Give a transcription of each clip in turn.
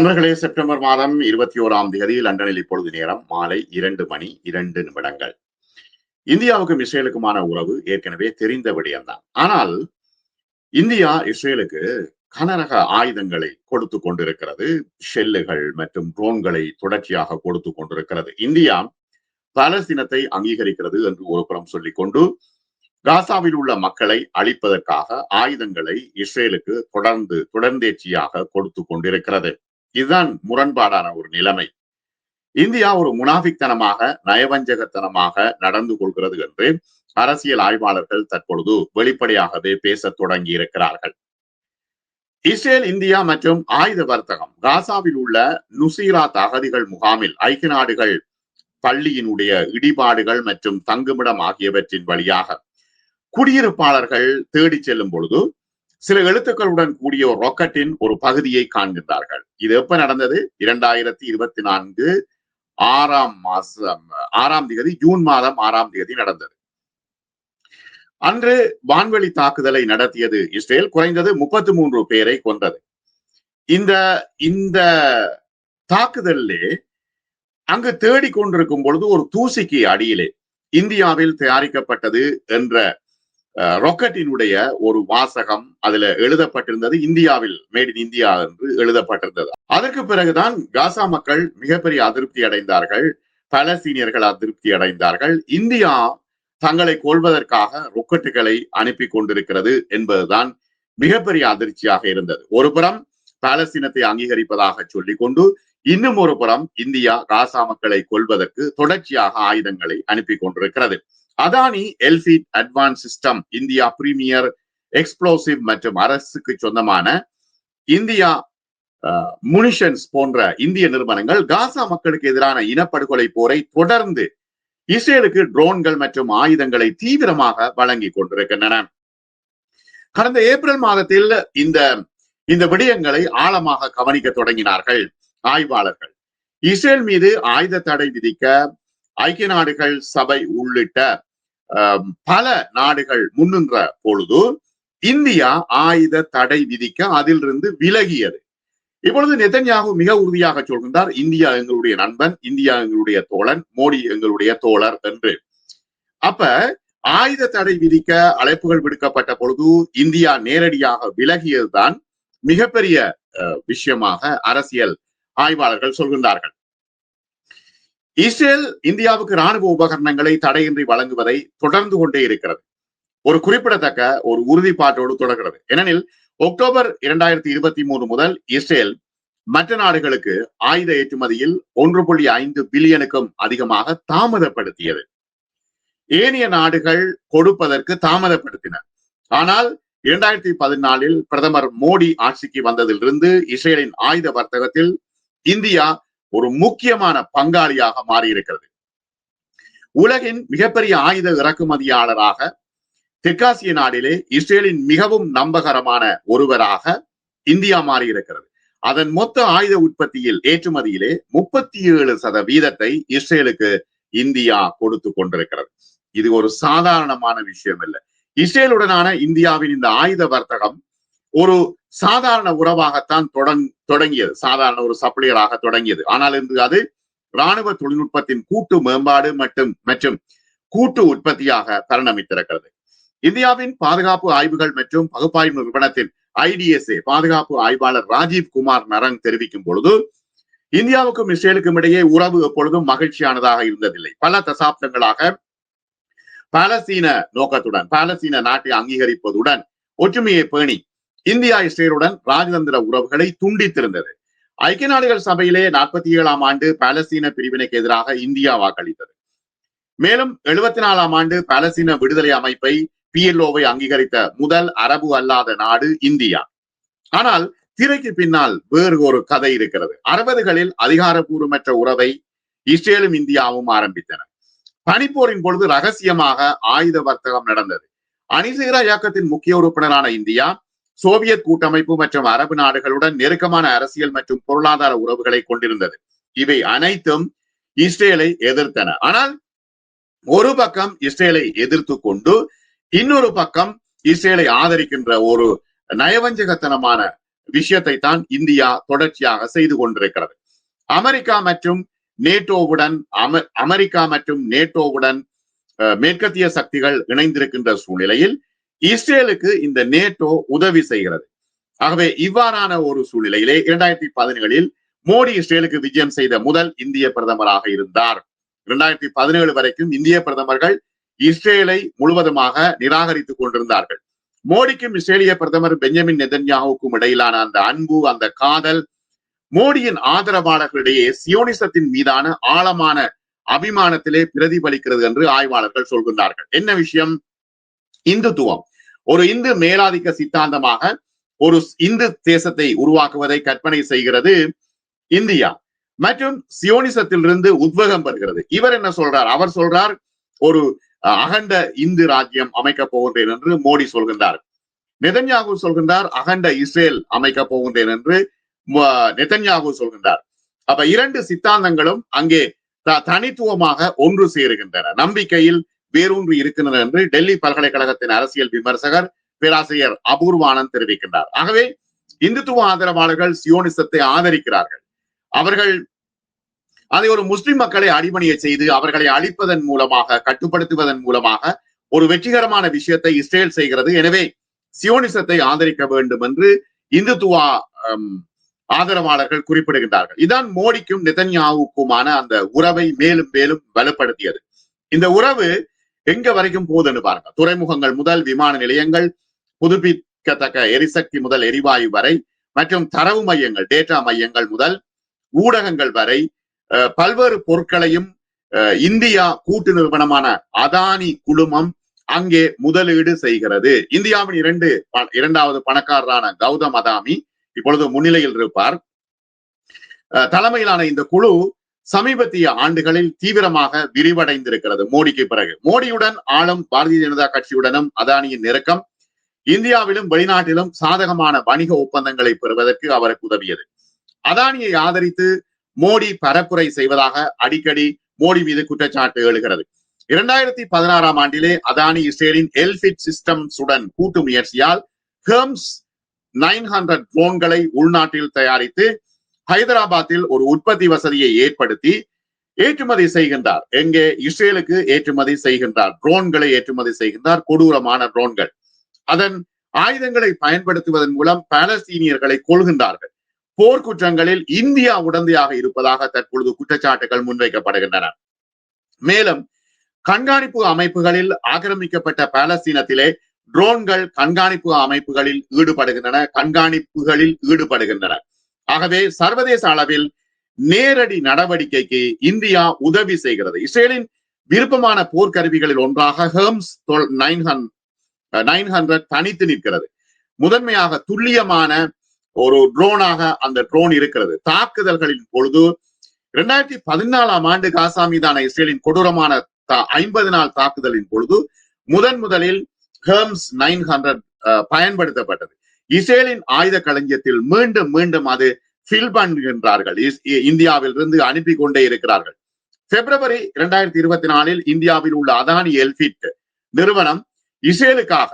நண்பர்களே செப்டம்பர் மாதம் இருபத்தி ஓராம் தேதி லண்டனில் இப்பொழுது நேரம் மாலை இரண்டு மணி இரண்டு நிமிடங்கள். இந்தியாவுக்கும் இஸ்ரேலுக்குமான உறவு ஏற்கனவே தெரிந்த விடயம்தான். ஆனால் இந்தியா இஸ்ரேலுக்கு கனரக ஆயுதங்களை கொடுத்து கொண்டிருக்கிறது. ஷெல்லுகள் மற்றும் ட்ரோன்களை தொடர்ச்சியாக கொடுத்து கொண்டிருக்கிறது. இந்தியா பாலஸ்தீனத்தை அங்கீகரிக்கிறது என்று ஒரு புறம் சொல்லிக்கொண்டு காசாவில் உள்ள மக்களை அழிப்பதற்காக ஆயுதங்களை இஸ்ரேலுக்கு தொடர்ந்து தொடர்ந்தேச்சியாக கொடுத்து கொண்டிருக்கிறது. இதுதான் முரண்பாடான ஒரு நிலைமை. இந்தியா ஒரு முனாஃபிக்தனமாக நயவஞ்சகத்தனமாக நடந்து கொள்கிறது என்று அரசியல் ஆய்வாளர்கள் தற்பொழுது வெளிப்படையாகவே பேசத் தொடங்கி இருக்கிறார்கள். இஸ்ரேல் இந்தியா மற்றும் ஆயுத வர்த்தகம் காசாவில் உள்ள நுசீராத் அகதிகள் முகாமில் ஐக்கிய நாடுகள் பள்ளியினுடைய இடிபாடுகள் மற்றும் தங்குமிடம் ஆகியவற்றின் வழியாக குடியிருப்பாளர்கள் தேடி செல்லும் பொழுது சில எழுத்துக்களுடன் கூடிய ஒரு ராக்கெட்டின் ஒரு பகுதியை காண்கின்றார்கள். இது எப்ப நடந்தது? இரண்டாயிரத்தி இருபத்தி நான்கு ஆறாம் மாசம் ஆறாம் தேதி ஜூன் மாதம் ஆறாம் தேதி நடந்தது. அன்று வான்வெளி தாக்குதலை நடத்தியது இஸ்ரேல். குறைந்தது முப்பத்தி மூன்று பேரை கொண்டது இந்த இந்த தாக்குதலிலே அங்கு தேடிக் கொண்டிருக்கும் பொழுது ஒரு தூசிக்கு அடியிலே இந்தியாவில் தயாரிக்கப்பட்டது என்ற ராக்கெட்டினுடைய ஒரு வாசகம் அதுல எழுதப்பட்டிருந்தது. இந்தியாவில் மேட் இன் இந்தியா என்று எழுதப்பட்டிருந்தது. அதற்கு பிறகுதான் காசா மக்கள் மிகப்பெரிய அதிருப்தி அடைந்தார்கள். பலஸ்தீனியர்கள் அதிருப்தி அடைந்தார்கள். இந்தியா தங்களை கொள்வதற்காக ரொக்கெட்டுகளை அனுப்பி கொண்டிருக்கிறது என்பதுதான் மிகப்பெரிய அதிர்ச்சியாக இருந்தது. ஒரு புறம் பாலஸ்தீனத்தை அங்கீகரிப்பதாக சொல்லிக் கொண்டு இன்னும் ஒரு புறம் இந்தியா காசா மக்களை கொள்வதற்கு தொடர்ச்சியாக ஆயுதங்களை அனுப்பி கொண்டிருக்கிறது. Adani Elbit advance system India premier explosive மற்றும் அரசுக்கு சொந்தமான இந்தியா முனிஷன்ஸ் போன்ற இந்திய நிறுவனங்கள் காசா மக்களுக்கு எதிரான இனப்படுகொலை போரை தொடர்ந்து இஸ்ரேலுக்கு ட்ரோன்கள் மற்றும் ஆயுதங்களை தீவிரமாக வழங்கி கொண்டிருக்கின்றன. கடந்த ஏப்ரல் மாதத்தில் இந்த இந்த விடயங்களை ஆழமாக கவனிக்க தொடங்கினார்கள் ஆய்வாளர்கள். இஸ்ரேல் மீது ஆயுத தடை விதிக்க ஐக்கிய நாடுகள் சபை உள்ளிட்ட பல நாடுகள் முன்னின்ற பொழுது இந்தியா ஆயுத தடை விதிக்க அதிலிருந்து விலகியது. இப்பொழுது நெதன்யாகு மிக உறுதியாக சொல்கின்றார் இந்தியா எங்களுடைய நண்பன் இந்தியா எங்களுடைய தோழன் மோடி எங்களுடைய தோழர் என்று. அப்ப ஆயுத தடை விதிக்க அழைப்புகள் விடுக்கப்பட்ட பொழுது இந்தியா நேரடியாக விலகியதுதான் மிகப்பெரிய விஷயமாக அரசியல் ஆய்வாளர்கள் சொல்கின்றார்கள். இஸ்ரேல் இந்தியாவுக்கு ராணுவ உபகரணங்களை தடையின்றி வழங்குவதை தொடர்ந்து கொண்டே இருக்கிறது. ஒரு குறிப்பிடத்தக்க ஒரு உறுதிப்பாட்டோடு தொடர்கிறது. ஏனெனில் அக்டோபர் இரண்டாயிரத்தி இருபத்தி மூணு முதல் இஸ்ரேல் மற்ற நாடுகளுக்கு ஆயுத ஏற்றுமதியில் ஒன்று புள்ளி ஐந்து பில்லியனுக்கும் அதிகமாக தாமதப்படுத்தியது. ஏனைய நாடுகள் கொடுப்பதற்கு தாமதப்படுத்தின. ஆனால் இரண்டாயிரத்தி பதினாலில் பிரதமர் மோடி ஆட்சிக்கு வந்ததிலிருந்து இஸ்ரேலின் ஆயுத வர்த்தகத்தில் இந்தியா ஒரு முக்கியமான பங்காளியாக மாறியிருக்கிறது. உலகின் மிகப்பெரிய ஆயுத இறக்குமதியாளராக தெற்காசிய நாடிலே இஸ்ரேலின் மிகவும் நம்பகரமான ஒருவராக இந்தியா மாறியிருக்கிறது. அதன் மொத்த ஆயுத உற்பத்தியில் ஏற்றுமதியிலே முப்பத்தி ஏழு சதவீதத்தை இஸ்ரேலுக்கு இந்தியா கொடுத்து கொண்டிருக்கிறது. இது ஒரு சாதாரணமான விஷயம் இல்லை இஸ்ரேலுடனான இந்தியாவின் இந்த ஆயுத வர்த்தகம் ஒரு சாதாரண உறவாகத்தான் தொடங் தொடங்கியது. சாதாரண ஒரு சப்ளையராக தொடங்கியது. ஆனால் இன்று அது இராணுவ தொழில்நுட்பத்தின் கூட்டு மேம்பாடு மற்றும் மற்றும் கூட்டு உற்பத்தியாக பரிணமித்திருக்கிறது. இந்தியாவின் பாதுகாப்பு ஆய்வுகள் மற்றும் பகுப்பாய்வு நிறுவனத்தின் ஐடிஎஸ்ஏ பாதுகாப்பு ஆய்வாளர் ராஜீவ் குமார் நரங் தெரிவிக்கும் பொழுது இந்தியாவுக்கும் இஸ்ரேலுக்கும் இடையே உறவு எப்பொழுதும் மகிழ்ச்சியானதாக இருந்ததில்லை. பல தசாப்தங்களாக பாலஸ்தீன நோக்கத்துடன் பாலஸ்தீன நாட்டை அங்கீகரிப்பதுடன் ஒற்றுமையை பேணி இந்தியா இஸ்ரேலுடன் ராஜதந்திர உறவுகளை துண்டித்திருந்தது. ஐக்கிய நாடுகள் சபையிலே நாற்பத்தி ஏழாம் ஆண்டு பாலஸ்தீன பிரிவினைக்கு எதிராக இந்தியா வாக்களித்தது. மேலும் எழுபத்தி நாலாம் ஆண்டு பாலஸ்தீன விடுதலை அமைப்பை பிஎல்ஓவை அங்கீகரித்த முதல் அரபு அல்லாத நாடு இந்தியா. ஆனால் திரைக்கு பின்னால் வேறு ஒரு கதை இருக்கிறது. அறுபதுகளில் அதிகாரப்பூர்வமற்ற உறவை இஸ்ரேலும் இந்தியாவும் ஆரம்பித்தன. பனிப்போரின் பொழுது ரகசியமாக ஆயுத வர்த்தகம் நடந்தது. அணிசேரா இயக்கத்தின் முக்கிய உறுப்பினரான இந்தியா சோவியத் கூட்டமைப்பு மற்றும் அரபு நாடுகளுடன் நெருக்கமான அரசியல் மற்றும் பொருளாதார உறவுகளை கொண்டிருந்தது. இவை அனைத்தும் இஸ்ரேலை எதிர்த்தன. ஆனால் ஒரு பக்கம் இஸ்ரேலை எதிர்த்து கொண்டு இன்னொரு பக்கம் இஸ்ரேலை ஆதரிக்கின்ற ஒரு நயவஞ்சகத்தனமான விஷயத்தை தான் இந்தியா தொடர்ச்சியாக செய்து கொண்டிருக்கிறது. அமெரிக்கா மற்றும் நேட்டோவுடன் அம அமெரிக்கா மற்றும் நேட்டோவுடன் மேற்கத்திய சக்திகள் இணைந்திருக்கின்ற சூழ்நிலையில் இஸ்ரேலுக்கு இந்த நேட்டோ உதவி செய்கிறது. ஆகவே இவ்வாறான ஒரு சூழ்நிலையிலே இரண்டாயிரத்தி பதினேழில் மோடி இஸ்ரேலுக்கு விஜயம் செய்த முதல் இந்திய பிரதமராக இருந்தார். இரண்டாயிரத்தி பதினேழு வரைக்கும் இந்திய பிரதமர்கள் இஸ்ரேலை முழுவதுமாக நிராகரித்துக் கொண்டிருந்தார்கள். மோடிக்கும் இஸ்ரேலிய பிரதமர் பெஞ்சமின் நெதன்யாவுக்கும் இடையிலான அந்த அன்பு அந்த காதல் மோடியின் ஆதரவாளர்களிடையே சியோனிசத்தின் மீதான ஆழமான அபிமானத்திலே பிரதிபலிக்கிறது என்று ஆய்வாளர்கள் சொல்கின்றார்கள். என்ன விஷயம்? இந்துத்துவம். ஒரு இந்து மேலாதிக்க சித்தாந்தமாக ஒரு இந்து தேசத்தை உருவாக்குவதை கற்பனை செய்கிறது இந்தியா. மற்றும் சியோனிசத்திலிருந்து உத்வேகம் பெறுகிறது இவர் என்ன சொல்றார்? அவர் சொல்றார் ஒரு அகண்ட இந்து ராஜ்யம் அமைக்கப் போகின்றேன் என்று மோடி சொல்கின்றார். நெதன்யாகு சொல்கின்றார் அகண்ட இஸ்ரேல் அமைக்கப் போகின்றேன் என்று நெதன்யாகு சொல்கின்றார். அப்ப இரண்டு சித்தாந்தங்களும் அங்கே தனித்துவமாக ஒன்று சேருகின்றன. நம்பிக்கையில் வேரூன்றி இருக்கின்றன என்று டெல்லி பல்கலைக்கழகத்தின் அரசியல் விமர்சகர் பேராசிரியர் அபூர்வானந்த் தெரிவிக்கின்றார். ஆகவே இந்துத்துவ ஆதரவாளர்கள் சியோனிசத்தை ஆதரிக்கிறார்கள். அவர்கள் அதை ஒரு முஸ்லிம் மக்களை அடிபணிய செய்து அவர்களை அழிப்பதன் மூலமாக கட்டுப்படுத்துவதன் மூலமாக ஒரு வெற்றிகரமான விஷயத்தை இஸ்ரேல் செய்கிறது. எனவே சியோனிசத்தை ஆதரிக்க வேண்டும் என்று இந்துத்துவா ஆதரவாளர்கள் குறிப்பிடுகின்றார்கள். இதான் மோடிக்கும் நெதன்யாவுக்குமான அந்த உறவை மேலும் மேலும் வலுப்படுத்தியது. இந்த உறவு எங்க வரைக்கும் போகுதுன்னு பாருங்க. துறைமுகங்கள் முதல் விமான நிலையங்கள் புதுப்பிக்கத்தக்க எரிசக்தி முதல் எரிவாயு வரை மற்றும் தரவு மையங்கள் டேட்டா மையங்கள் முதல் ஊடகங்கள் வரை பல்வேறு பொருட்களையும் இந்தியா கூட்டு நிறுவனமான அதானி குழுமம் அங்கே முதலீடு செய்கிறது. இந்தியாவின் இரண்டு இரண்டாவது பணக்காரரான கௌதம் அதாமி இப்பொழுது முன்னிலையில் இருப்பார். தலைமையிலான இந்த குழு சமீபத்திய ஆண்டுகளில் தீவிரமாக விரிவடைந்திருக்கிறது மோடிக்கு பிறகு. மோடியுடன் ஆளும் பாரதிய ஜனதா கட்சியுடனும் அதானியின் நெருக்கம் இந்தியாவிலும் வெளிநாட்டிலும் சாதகமான வணிக ஒப்பந்தங்களை பெறுவதற்கு அவருக்கு உதவியது. அதானியை ஆதரித்து மோடி பரப்புரை செய்வதாக அடிக்கடி மோடி மீது குற்றச்சாட்டு எழுகிறது. இரண்டாயிரத்தி பதினாறாம் ஆண்டிலே அதானி இஸ்ரேலின் எல்பிட் சிஸ்டம்ஸுடன் கூட்டு முயற்சியால் ஹெர்ம்ஸ் நைன் ஹண்ட்ரட் ட்ரோன்களை உள்நாட்டில் தயாரித்து ஹைதராபாத்தில் ஒரு உற்பத்தி வசதியை ஏற்படுத்தி ஏற்றுமதி செய்கின்றார். எங்கே? இஸ்ரேலுக்கு ஏற்றுமதி செய்கின்றார். ட்ரோன்களை ஏற்றுமதி செய்கின்றார். கொடூரமான ட்ரோன்கள். அதன் ஆயுதங்களை பயன்படுத்துவதன் மூலம் பாலஸ்தீனியர்களை கொள்கின்றார்கள் போர்க்குற்றங்களில் இந்தியா உடந்தையாக இருப்பதாக தற்பொழுது குற்றச்சாட்டுகள் முன்வைக்கப்படுகின்றன. மேலும் கண்காணிப்பு அமைப்புகளில் ஆக்கிரமிக்கப்பட்ட பாலஸ்தீனத்திலே ட்ரோன்கள் கண்காணிப்பு அமைப்புகளில் ஈடுபடுகின்றன. கண்காணிப்புகளில் ஈடுபடுகின்றன. ஆகவே சர்வதேச அளவில் நேரடி நடவடிக்கைக்கு இந்தியா உதவி செய்கிறது. இஸ்ரேலின் விருப்பமான போர்க்கருவிகளில் ஒன்றாக ஹெர்ம்ஸ் நைன் நைன் ஹண்ட்ரட் தனித்து நிற்கிறது. முதன்மையாக துல்லியமான ஒரு ட்ரோனாக அந்த ட்ரோன் இருக்கிறது. தாக்குதல்களின் பொழுது இரண்டாயிரத்தி பதினாலாம் ஆண்டு காசா மீதான இஸ்ரேலின் கொடூரமான ஐம்பது நாள் தாக்குதலின் பொழுது முதன் முதலில் ஹெர்ம்ஸ் நைன் ஹண்ட்ரட் பயன்படுத்தப்பட்டது. இஸ்ரேலின் ஆயுத களஞ்சியத்தில் மீண்டும் மீண்டும் அது ஃபில் பண்ணுகின்றார்கள் இந்தியாவில் இருந்து அனுப்பி கொண்டே இருக்கிறார்கள். பிப்ரவரி இரண்டாயிரத்தி இருபத்தி நாலில் இந்தியாவில் உள்ள அதானி எல்பிட் நிறுவனம் இஸ்ரேலுக்காக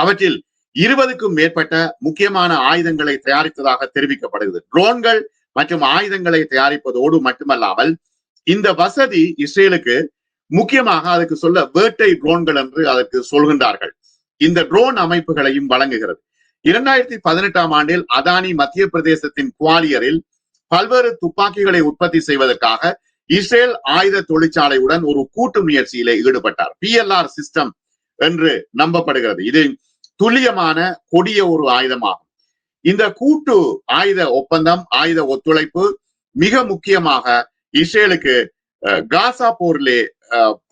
அவற்றில் இருபதுக்கும் மேற்பட்ட முக்கியமான ஆயுதங்களை தயாரித்ததாக தெரிவிக்கப்படுகிறது. ட்ரோன்கள் மற்றும் ஆயுதங்களை தயாரிப்பதோடு மட்டுமல்லாமல் இந்த வசதி இஸ்ரேலுக்கு முக்கியமாக அதுக்கு சொல்ல வேட்டை ட்ரோன்கள் என்று அதற்கு சொல்கின்றார்கள். இந்த ட்ரோன் அமைப்புகளையும் வழங்குகிறது. இரண்டாயிரத்தி பதினெட்டாம் ஆண்டில் அதானி மத்திய பிரதேசத்தின் குவாலியரில் பல்வேறு துப்பாக்கிகளை உற்பத்தி செய்வதற்காக இஸ்ரேல் ஆயுத தொழிற்சாலையுடன் ஒரு கூட்டு முயற்சியிலே ஈடுபட்டார். பிஎல்ஆர் சிஸ்டம் என்று நம்பப்படுகிறது. இது துல்லியமான கொடிய ஒரு ஆயுதமாகும். இந்த கூட்டு ஆயுத ஒப்பந்தம் ஆயுத ஒத்துழைப்பு மிக முக்கியமாக இஸ்ரேலுக்கு காசா போரிலே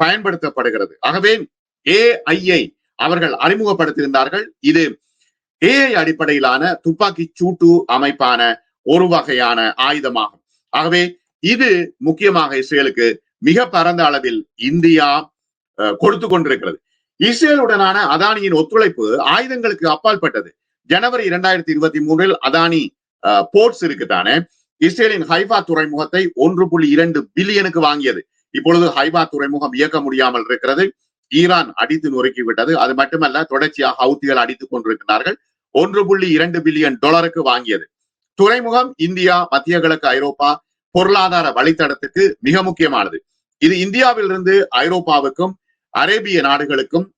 பயன்படுத்தப்படுகிறது. ஆகவே ஏஐஐ அவர்கள் அறிமுகப்படுத்துகின்றார்கள் இது ஏஐ அடிப்படையிலான துப்பாக்கி சூட்டு அமைப்பான ஒரு வகையான ஆயுதமாகும். ஆகவே இது முக்கியமாக இஸ்ரேலுக்கு மிக பரந்த அளவில் இந்தியா கொடுத்து கொண்டிருக்கிறது. இஸ்ரேலுடனான அதானியின் ஒத்துழைப்பு ஆயுதங்களுக்கு அப்பாற்பட்டது ஜனவரி இரண்டாயிரத்தி இருபத்தி மூன்றில் அதானி போர்ட்ஸ் இருக்குதானே இஸ்ரேலின் ஹைபா துறைமுகத்தை ஒன்று புள்ளி இரண்டு பில்லியனுக்கு வாங்கியது. இப்பொழுது ஹைபா துறைமுகம் இயக்க முடியாமல் இருக்கிறது. ஈரான் அடித்து நொறுக்கி விட்டது. அது மட்டுமல்ல தொடர்ச்சியாக ஹவுத்திகள் அடித்துக் கொண்டிருக்கிறார்கள். ஒன்று புள்ளி இரண்டு பில்லியன் டாலருக்கு வாங்கியது. துறைமுகம் இந்தியா மத்திய கிழக்கு ஐரோப்பா பொருளாதார வழித்தடத்துக்கு மிக முக்கியமானது. இது இந்தியாவிலிருந்து ஐரோப்பாவுக்கும் அரேபிய நாடுகளுக்கும்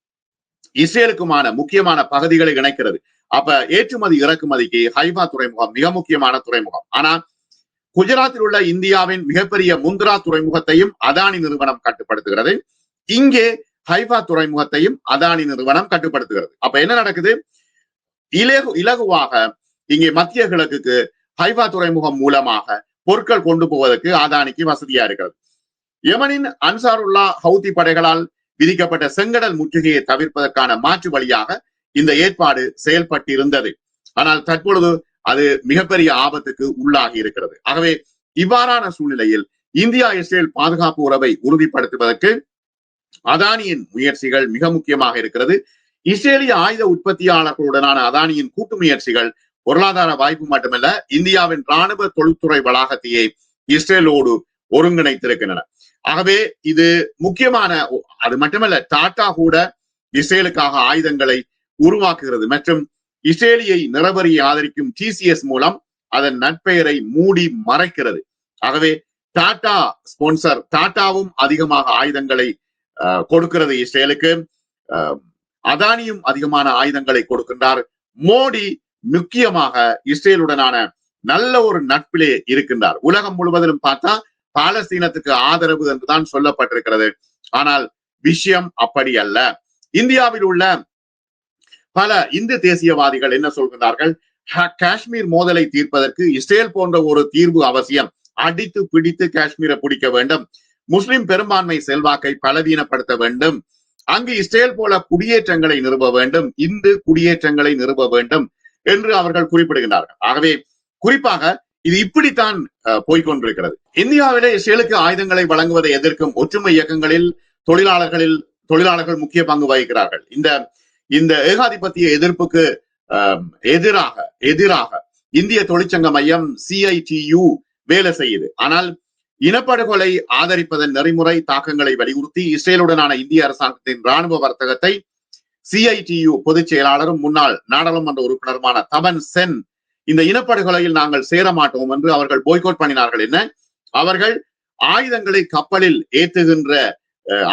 இஸ்ரேலுக்குமான முக்கியமான பகுதிகளை இணைக்கிறது. அப்ப ஏற்றுமதி இறக்குமதிக்கு ஹைபா துறைமுகம் மிக முக்கியமான துறைமுகம். ஆனா குஜராத்தில் உள்ள இந்தியாவின் மிகப்பெரிய முந்த்ரா துறைமுகத்தையும் அதானி நிறுவனம் கட்டுப்படுத்துகிறது. இங்கே ஹைஃபா துறைமுகத்தையும் அதானி நிறுவனம் கட்டுப்படுத்துகிறது. அப்ப என்ன நடக்குது? இலகு இலகுவாக இங்கே மத்திய கிழக்குக்கு ஹைஃபா துறைமுகம் மூலமாக பொருட்கள் கொண்டு போவதற்கு அதானிக்கு வசதியா இருக்கிறது. யமனின் அன்சாருல்லா ஹவுதி படைகளால் விதிக்கப்பட்ட செங்கடல் முற்றுகையை தவிர்ப்பதற்கான மாற்று வழியாக இந்த ஏற்பாடு செயல்பட்டிருந்தது. ஆனால் தற்பொழுது அது மிகப்பெரிய ஆபத்துக்கு உள்ளாகி இருக்கிறது. ஆகவே இவ்வாறான சூழ்நிலையில் இந்தியா இஸ்ரேல் பாதுகாப்பு உறவை உறுதிப்படுத்துவதற்கு அதானியின் முயற்சிகள் மிக முக்கியமாக இருக்கிறது. இஸ்ரேலிய ஆயுத உற்பத்தியாளர்களுடனான அதானியின் கூட்டு முயற்சிகள் பொருளாதார வாய்ப்பு மட்டுமல்ல இந்தியாவின் ராணுவ தொழில்துறை வளாகத்தையே இஸ்ரேலோடு ஒருங்கிணைத்திருக்கின்றன. ஆகவே இது முக்கியமான அது மட்டுமல்ல டாடா கூட இஸ்ரேலுக்காக ஆயுதங்களை உருவாக்குகிறது. மற்றும் இஸ்ரேலியை நிறவரியை ஆதரிக்கும் டிசிஎஸ் மூலம் அதன் நட்பெயரை மூடி மறைக்கிறது. ஆகவே டாடா ஸ்பான்சர் டாடாவும் அதிகமாக ஆயுதங்களை கொடுக்கிறது இஸ்ரேலுக்கு. அதானியும் அதிகமான ஆயுதங்களை கொடுக்கின்றார். மோடி முக்கியமாக இஸ்ரேலுடனான நல்ல ஒரு நட்பிலே இருக்கின்றார். உலகம் முழுவதிலும் பார்த்தா பாலஸ்தீனத்துக்கு ஆதரவு என்றுதான் சொல்லப்பட்டிருக்கிறது. ஆனால் விஷயம் அப்படி அல்ல. இந்தியாவில் உள்ள பல இந்து தேசியவாதிகள் என்ன சொல்கிறார்கள் காஷ்மீர் மோதலை தீர்ப்பதற்கு இஸ்ரேல் போன்ற ஒரு தீர்வு அவசியம். அடித்து பிடித்து காஷ்மீரை பிடிக்க வேண்டும். முஸ்லிம் பெரும்பான்மை செல்வாக்கை பலவீனப்படுத்த வேண்டும். அங்கு இஸ்ரேல் போல குடியேற்றங்களை நிறுவ வேண்டும். இந்து குடியேற்றங்களை நிறுவ வேண்டும் என்று அவர்கள் குறிப்பிடுகின்றார்கள். ஆகவே குறிப்பாக இது இப்படித்தான் போய்கொண்டிருக்கிறது இந்தியாவிலே இஸ்ரேலுக்கு ஆயுதங்களை வழங்குவதை எதிர்க்கும் ஒற்றுமை இயக்கங்களில் தொழிலாளர்களில் தொழிலாளர்கள் முக்கிய பங்கு வகிக்கிறார்கள். இந்த இந்த ஏகாதிபத்திய எதிர்ப்புக்கு எதிராக எதிராக இந்திய தொழிற்சங்க மையம் சிஐடியு வேலை செய்யுது. ஆனால் இனப்படுகொலை ஆதரிப்பதன் நெறிமுறை தாக்கங்களை வலியுறுத்தி இஸ்ரேலுடனான இந்திய அரசாங்கத்தின் ராணுவ வர்த்தகத்தை சிஐடியு பொதுச் செயலாளரும் முன்னாள் நாடாளுமன்ற உறுப்பினருமான தபன் சென் இந்த இனப்படுகொலையில் நாங்கள் சேர மாட்டோம் என்று அவர்கள் போய்கோட் பண்ணினார்கள். என்ன? அவர்கள் ஆயுதங்களை கப்பலில் ஏத்துகின்ற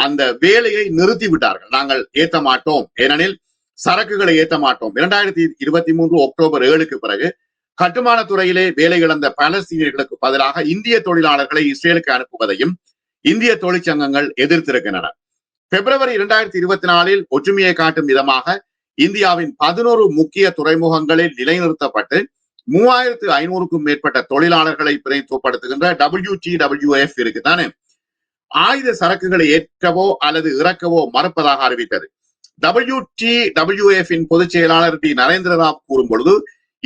அந்த வேலையை நிறுத்தி விட்டார்கள். நாங்கள் ஏத்த மாட்டோம் ஏனெனில் சரக்குகளை ஏத்த மாட்டோம் இரண்டாயிரத்தி இருபத்தி மூன்று அக்டோபர் ஏழுக்கு பிறகு கட்டுமான துறையிலே வேலை இழந்த பாலஸ்தீனியர்களுக்கு பதிலாக இந்திய தொழிலாளர்களை இஸ்ரேலுக்கு அனுப்புவதையும் இந்திய தொழிற்சங்கங்கள் எதிர்த்திருக்கின்றன. பிப்ரவரி இரண்டாயிரத்தி இருபத்தி நாலில் ஒற்றுமையை காட்டும் விதமாக இந்தியாவின் பதினோரு முக்கிய துறைமுகங்களில் நிலைநிறுத்தப்பட்டு மூவாயிரத்து ஐநூறுக்கும் மேற்பட்ட தொழிலாளர்களை பிரதித்துவப்படுத்துகின்ற டபிள்யூ டி டபிள்யூ எஃப் இருக்குதானே ஆயுத சரக்குகளை ஏற்கவோ அல்லது இறக்கவோ மறுப்பதாக அறிவித்தது. டபிள்யூ டி டபிள்யூ எஃப் பொதுச் செயலாளர் டி. நரேந்திர ராவ் கூறும் பொழுது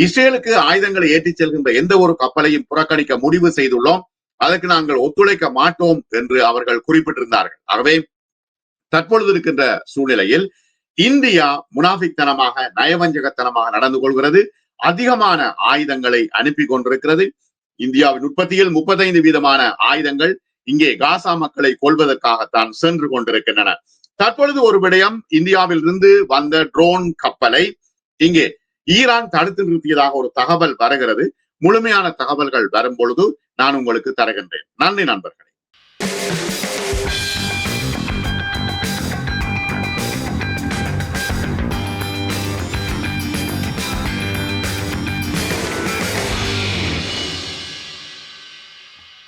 இஸ்ரேலுக்கு ஆயுதங்களை ஏற்றிச் செல்கின்ற எந்த ஒரு கப்பலையும் புறக்கணிக்க முடிவு செய்துள்ளோம். அதற்கு நாங்கள் ஒத்துழைக்க மாட்டோம் என்று அவர்கள் குறிப்பிட்டிருந்தார்கள். ஆகவே தற்பொழுது இருக்கின்ற சூழ்நிலையில் இந்தியா முனாஃபிக்தனமாக நயவஞ்சகத்தனமாக நடந்து கொள்கிறது. அதிகமான ஆயுதங்களை அனுப்பி கொண்டிருக்கிறது. இந்தியாவின் உற்பத்தியில் முப்பத்தைந்து வீதமான ஆயுதங்கள் இங்கே காசா மக்களை கொள்வதற்காகத்தான் சென்று கொண்டிருக்கின்றன. தற்பொழுது ஒரு விடயம் இந்தியாவில் இருந்து வந்த ட்ரோன் கப்பலை இங்கே ஈரான் தடுத்து நிறுத்தியதாக ஒரு தகவல் வருகிறது. முழுமையான தகவல்கள் வரும் பொழுது நான் உங்களுக்கு தருகின்றேன். நன்றி நண்பர்கள்.